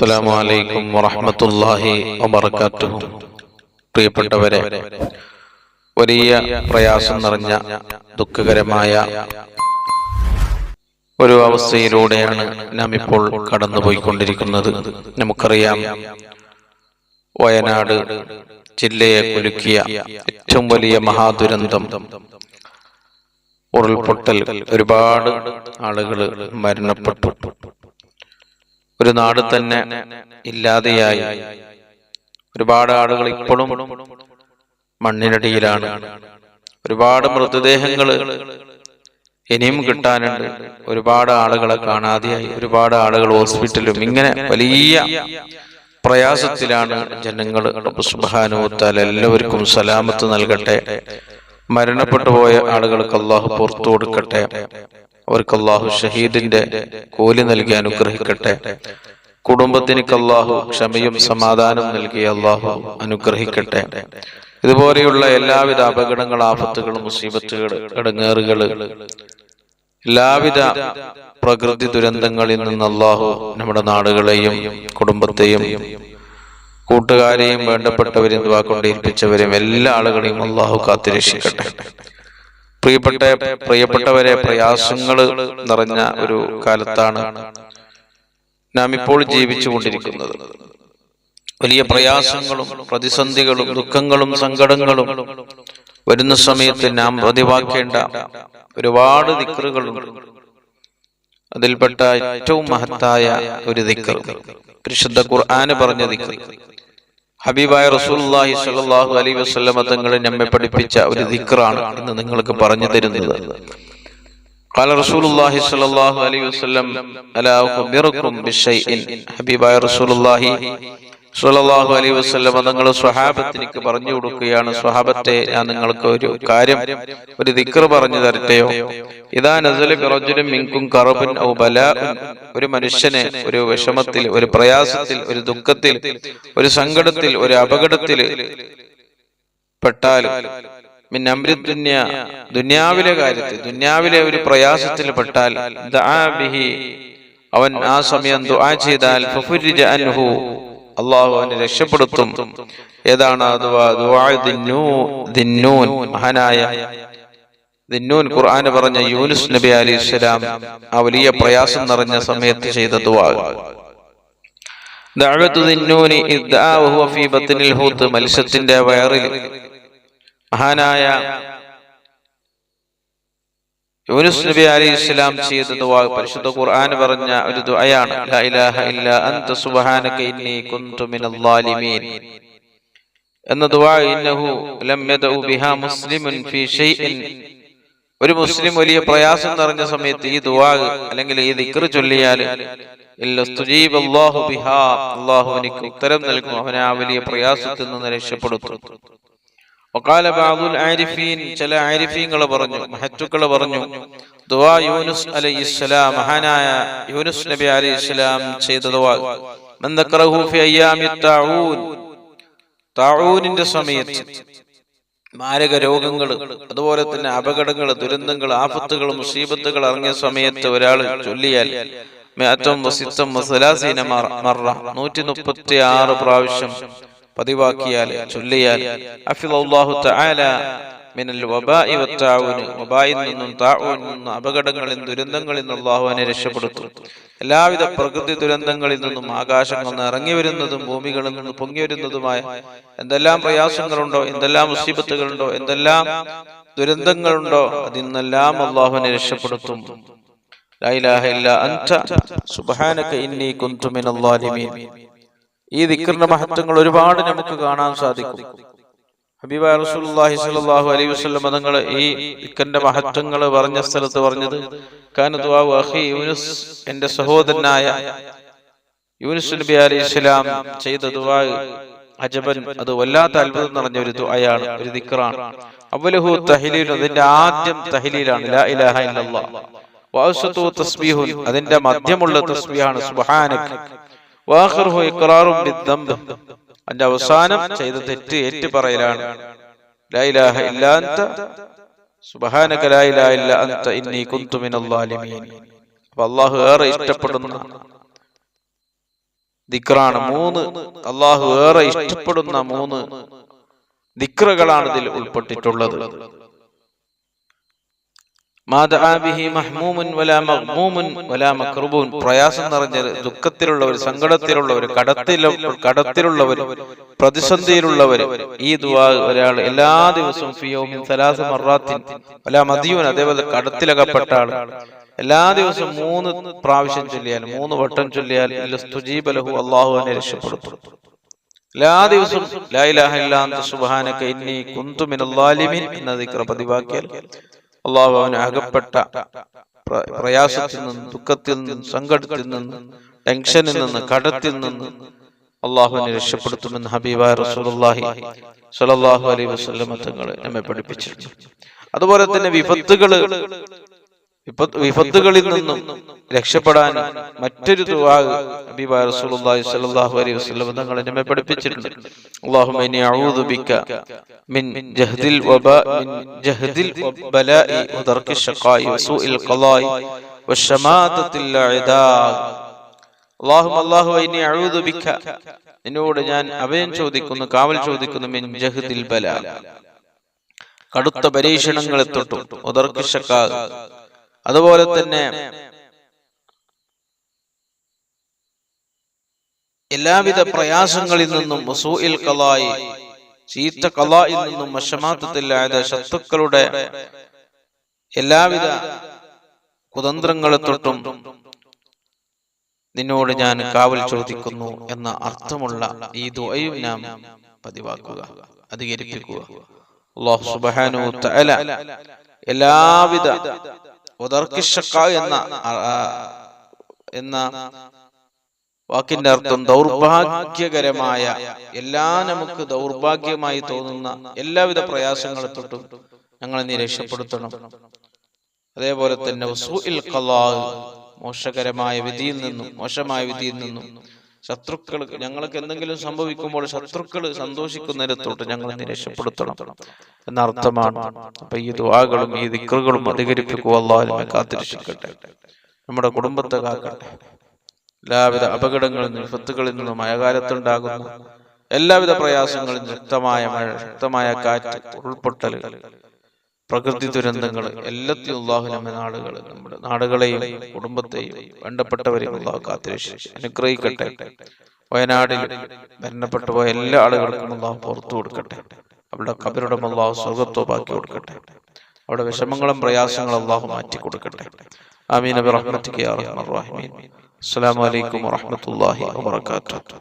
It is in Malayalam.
അസ്സലാമു അലൈക്കും വറഹ്മത്തുള്ളാഹി വബറകാതുഹു പ്രിയപ്പെട്ടവരെ വലിയ പ്രയാസം നിറഞ്ഞ ദുഃഖകരമായ ഒരു അവസ്ഥയിലൂടെയാണ് നാം ഇപ്പോൾ കടന്നുപോയിക്കൊണ്ടിരിക്കുന്നത്. നമുക്കറിയാം വയനാട് ജില്ലയെ കുലുക്കിയ ഏറ്റവും വലിയ മഹാദുരന്തം ഉരുൾപൊട്ടൽ ഒരുപാട് ആളുകൾ മരണപ്പെട്ടു. ഒരു നാട് തന്നെ ഇല്ലാതെയായി. ഒരുപാട് ആളുകൾ ഇപ്പോഴും മണ്ണിനടിയിലാണ്. ഒരുപാട് മൃതദേഹങ്ങൾ ഇനിയും കിട്ടാനുണ്ട്. ഒരുപാട് ആളുകളെ കാണാതെയായി. ഒരുപാട് ആളുകൾ ഹോസ്പിറ്റലും ഇങ്ങനെ വലിയ പ്രയാസത്തിലാണ് ജനങ്ങൾ സുബാനുത്താൽ എല്ലാവർക്കും സലാമത്ത് നൽകട്ടെ. മരണപ്പെട്ടു പോയ ആളുകൾക്ക് അള്ളാഹു പുറത്തു കൊടുക്കട്ടെ. അവർക്ക് അള്ളാഹു ഷഹീദിന്റെ കൂലി നൽകി അനുഗ്രഹിക്കട്ടെ. കുടുംബത്തിനിക്ക് അള്ളാഹു ക്ഷമയും സമാധാനവും നൽകി അള്ളാഹു അനുഗ്രഹിക്കട്ടെ. ഇതുപോലെയുള്ള എല്ലാവിധ അപകടങ്ങൾ ആപത്തുകളും മുസീബത്തുകൾ ഇടങ്ങേറുകൾ എല്ലാവിധ പ്രകൃതി ദുരന്തങ്ങളിൽ നിന്ന് അള്ളാഹു നമ്മുടെ നാടുകളെയും കുടുംബത്തെയും കൂട്ടുകാരെയും വേണ്ടപ്പെട്ടവരെയും ഇതുവാക്കൊണ്ടേൽപ്പിച്ചവരും എല്ലാ ആളുകളെയും അള്ളാഹു കാത്തിരക്ഷിക്കട്ടെ. പ്രിയപ്പെട്ട പ്രിയപ്പെട്ടവരെ പ്രയാസങ്ങൾ നിറഞ്ഞ ഒരു കാലത്താണ് നാം ഇപ്പോൾ ജീവിച്ചുകൊണ്ടിരിക്കുന്നത്. വലിയ പ്രയാസങ്ങളും പ്രതിസന്ധികളും ദുഃഖങ്ങളും സങ്കടങ്ങളും വരുന്ന സമയത്ത് നാം പ്രതിവാക്കേണ്ട ഒരുപാട് ദിക്കറുകളുണ്ട് അതിൽപ്പെട്ട ഏറ്റവും മഹത്തായ ഒരു ദിക്കർ പരിശുദ്ധ ഖുർആാന് പറഞ്ഞ ദിക്കർ ഹബീബായ റസൂലുള്ളാഹി സ്വല്ലല്ലാഹു അലൈഹി വസല്ലമ തങ്ങളെ നമ്മെ പഠിപ്പിച്ച ഒരു ദിക്റാണ് ഇന്ന് നിങ്ങൾക്ക് പറഞ്ഞു തരുന്നത് قال رسول الله صلى الله عليه وسلم الا اخبركم بشيء ഹബീബായ റസൂലുള്ളാഹി സ്വല്ലല്ലാഹു അലൈഹി വസല്ലം നിങ്ങൾ സ്വഹാബത്തിനിക്ക് പറഞ്ഞു കൊടുക്കുകയാണ് സ്വഹാബത്തെ ഞാൻ നിങ്ങൾക്ക് ഒരു കാര്യം ഒരു ദിക്ർ പറഞ്ഞു തരട്ടെയോ? ഇതാ നസല കറജുനും മിങ്കും കറബൻ ഔ ബല ഒരു മനുഷ്യനെ ഒരു വിഷമത്തിൽ ഒരു പ്രയാസത്തിൽ ഒരു ദുഃഖത്തിൽ ഒരു സങ്കടത്തിൽ ഒരു അപകടത്തിൽ പെട്ടാൽ മിൻ അംരി ദുന്യ ദുന്യാവിലെ കാര്യത്തിൽ ദുന്യാവിലെ ഒരു പ്രയാസത്തിൽ പെട്ടാൽ അവൻ ആ സമയം ദുആ ചെയ്താൽ അൻഹു അള്ളാഹു അവനെ രക്ഷപ്പെടുത്തും. ഏതാണ് മഹാനായ ദിന്നൂൻ ഖുർആന് പറഞ്ഞ യൂനുസ് നബി അലി ഇസ്ലാം ആ വലിയ പ്രയാസം നിറഞ്ഞ സമയത്ത് ചെയ്ത ഹൂത്ത് മത്സ്യത്തിന്റെ വയറിൽ മഹാനായ യൂനുസ് നബി അലൈഹി ഇസ്ലാം ചെയ്ത ദുആ പരിശുദ്ധ ഖുർആൻ പറഞ്ഞ ഒരു ദുആയാണ്. ലാ ഇലാഹ ഇല്ല അൻത സുബ്ഹാനക ഇന്നി കുന്തു മിനൽ ളാലിമീൻ എന്ന ദുആ ഇന്നഹു ലം യദഉ ബിഹാ മുസ്ലിമുൻ ഫീ ഷൈഇൻ. ഒരു മുസ്ലിം വലിയ പ്രയാസം നിറഞ്ഞ സമയത്ത് ഈ ദുആ അല്ലെങ്കിൽ ഈ ദിക്ർ ചൊല്ലിയാൽ ഇല്ലസ്തുജീബ് അല്ലാഹു ബിഹാ. അല്ലാഹു എനിക്ക് ഉത്തരം നൽകും. അവനെ ആ വലിയ പ്രയാസത്തിൽ നിന്ന് രക്ഷപ്പെടുത്തും. വഖാല ബഅദുൽ ആരിഫീൻ ചില ആരിഫീങ്ങൾ പറഞ്ഞു മഹറ്റുക്കൾ പറഞ്ഞു ദുവാ യൂനുസ് അലൈഹിസ്സലാം മഹാനായ യൂനുസ് നബി ചെയ്ത ഫി അയ്യാമി തഊൻ തഊനിന്റെ സമയത്ത് മാരക രോഗങ്ങൾ അതുപോലെ തന്നെ അപകടങ്ങൾ ദുരന്തങ്ങൾ ആപത്തുകൾ മുസീബത്തുകൾ ഇറങ്ങിയ സമയത്ത് ഒരാൾ ചൊല്ലിയാൽ നൂറ്റി മുപ്പത്തി ആറ് പ്രാവശ്യം പതിവാക്കിയാൽ ചൊല്ലിയാൽ. അഫിലാഹു തആല മിനൽ വബാഇ നിന്നും നിന്നും അപകടങ്ങളിൽ ദുരന്തങ്ങളിൽ നിന്നും അള്ളാഹുവിനെ രക്ഷപ്പെടുത്തും. എല്ലാവിധ പ്രകൃതി ദുരന്തങ്ങളിൽ നിന്നും ആകാശം നിന്ന് ഇറങ്ങി വരുന്നതും ഭൂമികളിൽ നിന്ന് പൊങ്ങി വരുന്നതുമായ എന്തെല്ലാം പ്രയാസങ്ങളുണ്ടോ എന്തെല്ലാം മുസീബത്തുകളുണ്ടോ എന്തെല്ലാം ദുരന്തങ്ങളുണ്ടോ അതിൽ നിന്നെല്ലാം അള്ളാഹുവിനെ രക്ഷപ്പെടുത്തും. അൻത. സുബ്ഹാനക ഇന്നി കുൻതു മിനൽ ളാലിമീൻ ഈ ദിക്കറിന്റെ മഹത്വങ്ങൾ ഒരുപാട് നമുക്ക് കാണാൻ സാധിക്കും. ഹബീബ റസൂലുള്ളാഹി സ്വല്ലല്ലാഹു അലൈഹി വസല്ലം ഈ ദിക്കറിന്റെ മഹത്വങ്ങൾ പറഞ്ഞ സ്ഥലത്ത് പറഞ്ഞത് കാന യൂനുസ് എന്റെ സഹോദരനായ യൂനുസ് നബി അലൈഹി സ്വലാം ചെയ്ത ദുആ അജബൻ അത് വല്ലാത്ത അത്ഭുതം നിറഞ്ഞ ഒരു ദുആയാണ് ഒരു ദിക്റാണ്. അവലഹു തഹ്ലീൽ അതിന്റെ ആദ്യം തഹ്ലീലാണ് ലാ ഇലാഹ ഇല്ലല്ലാഹ്. വഅസ്തു തസ്ബീഹുൻ അതിന്റെ മധ്യമുള്ള തസ്ബീഹാണ് സുബ്ഹാനക. ബിദ്ദംബ് അതിന്റെ അവസാനം ചെയ്ത തെറ്റ് ഏറ്റു പറയലാണ് ഇല്ലാ സുബ്ഹാനക ഇന്നി കുന്തു അപ്പൊ അള്ളാഹു ഏറെ ഇഷ്ടപ്പെടുന്ന. ദിക്റാണ് മൂന്ന്. അള്ളാഹു ഏറെ ഇഷ്ടപ്പെടുന്ന. മൂന്ന് ദിക്റുകളാണ് ഇതിൽ ഉൾപ്പെട്ടിട്ടുള്ളത്. പ്രയാസം നിറഞ്ഞ ദുഃഖത്തിലുള്ളവർ സങ്കടത്തിലുള്ളവർ കടത്തിലു കടത്തിലുള്ളവർ പ്രതിസന്ധിയിലുള്ളവർ ഈ ദുവാ ഒരാൾ എല്ലാ ദിവസവും മദിയൂൻ അതേപോലെ കടത്തിലകപ്പെട്ട ആൾ എല്ലാ ദിവസവും മൂന്ന് പ്രാവശ്യം ചൊല്ലിയാൽ മൂന്ന് വട്ടം ചൊല്ലിയാൽ അള്ളാഹു ലഹു അല്ലാഹു അവനെ രക്ഷപ്പെടുത്തും. എല്ലാ ദിവസവും ലാ ഇലാഹ ഇല്ലാ അൻത സുബ്ഹാനക ഇന്നി കുന്തു മിനൽ ളാലിമീൻ എന്ന ദിക്ർ പതിവാക്കിയാൽ അള്ളാഹു അവന് അകപ്പെട്ട പ്രയാസത്തിൽ നിന്ന് ദുഃഖത്തിൽ നിന്ന് സങ്കടത്തിൽ നിന്ന് ടെൻഷനിൽ നിന്ന് കടത്തിൽ നിന്ന് അള്ളാഹുവിനെ രക്ഷപ്പെടുത്തുമെന്ന് ഹബീബായ റസൂലുള്ളാഹി സ്വല്ലല്ലാഹു അലൈഹി വസല്ലം തങ്ങളെ നമ്മെ പഠിപ്പിച്ചിട്ടുണ്ട്. അതുപോലെ തന്നെ വിപത്തുകൾ വിപത്തുകളിൽ നിന്നും രക്ഷപ്പെടാൻ മറ്റൊരു ദുവാഗ് അലൈഹി വസല്ലം തങ്ങളെ നമ്മെ പഠിപ്പിച്ചിട്ടുണ്ട്. അല്ലാഹുമ്മ ഇന്നി അഊദു ബിക മിൻ ജഹദിൽ മിൻ ജഹദിൽ വബലാഇ വദർക്കി ശഖായി വസൂഇൽ അല്ലാഹുമ്മ അല്ലാഹു ഇന്നി അഊദു ബിക. നിന്നോട് ഞാൻ അഭയം ചോദിക്കുന്നു കാവൽ ചോദിക്കുന്നു മിൻ ജഹദിൽ കടുത്ത പരീക്ഷണങ്ങളെ തൊട്ടു. ഉദർക്കിഷക്കാകും അതുപോലെ തന്നെ എല്ലാവിധ പ്രയാസങ്ങളിൽ നിന്നും വസൂഇൽ കലായി ചീത്ത കലായിൽ നിന്നും മഷമാത്തത്തില്ലാതെ ശത്രുക്കളുടെ എല്ലാവിധ കുതന്ത്രങ്ങളെ തൊട്ടും നിന്നോട് ഞാൻ കാവൽ ചോദിക്കുന്നു എന്ന അർത്ഥമുള്ള ഈ ദുആയും നാം പതിവാക്കുക അധികരിപ്പിക്കുക. സുബ്ഹാനഹു തആല എല്ലാവിധ എന്ന എന്ന വാക്കിന്റെ അർത്ഥം ദൗർഭാഗ്യകരമായ എല്ലാ നമുക്ക് ദൗർഭാഗ്യമായി തോന്നുന്ന എല്ലാവിധ പ്രയാസങ്ങളെ തൊട്ടും ഞങ്ങളെ നീ രക്ഷപ്പെടുത്തണം. അതേപോലെ തന്നെ മോശകരമായ വിധിയിൽ നിന്നും മോശമായ വിധിയിൽ നിന്നും ശത്രുക്കൾ ഞങ്ങൾക്ക് എന്തെങ്കിലും സംഭവിക്കുമ്പോൾ ശത്രുക്കൾ സന്തോഷിക്കുന്ന തൊട്ട് ഞങ്ങളെ നീ രക്ഷപ്പെടുത്തണം എന്ന അർത്ഥമാണ്. അപ്പൊ ഈ ദുആകളും ഈ ദിക്കറുകളും അധികരിപ്പിക്കുക അള്ളാഹു നമ്മെ കാത്തിരക്ഷിക്കട്ടെ. നമ്മുടെ കുടുംബത്തെ കാക്കട്ടെ. എല്ലാവിധ അപകടങ്ങളിൽ നിന്നും വിപത്തുകളിൽ നിന്നും എല്ലാവിധ പ്രയാസങ്ങളിൽ ശക്തമായ മഴ ശക്തമായ കാറ്റ് ഉൾപ്പൊട്ടലുകൾ പ്രകൃതി ദുരന്തങ്ങൾ എല്ലാത്തിലും അള്ളാഹു നമ്മെ നാടുകൾ നമ്മുടെ നാടുകളെയും കുടുംബത്തെയും വേണ്ടപ്പെട്ടവരെയും അള്ളാഹു കാത്തുരക്ഷിച്ച് അനുഗ്രഹിക്കട്ടെ. വയനാടിൽ മരണപ്പെട്ടു പോയ എല്ലാ ആളുകൾക്കും അള്ളാഹു പുറത്തു കൊടുക്കട്ടെ. അവിടെ കബരുടെ അള്ളാഹു ബാക്കി കൊടുക്കട്ടെ. അവിടെ വിഷമങ്ങളും പ്രയാസങ്ങളും അള്ളാഹു മാറ്റി കൊടുക്കട്ടെ. ആമീൻ. അബി റഹ്മത്തിക്ക് റഹ്മീൻ അസ്സാം വലൈക്കും വാഹമത്തല്ലാഹി വാത്തു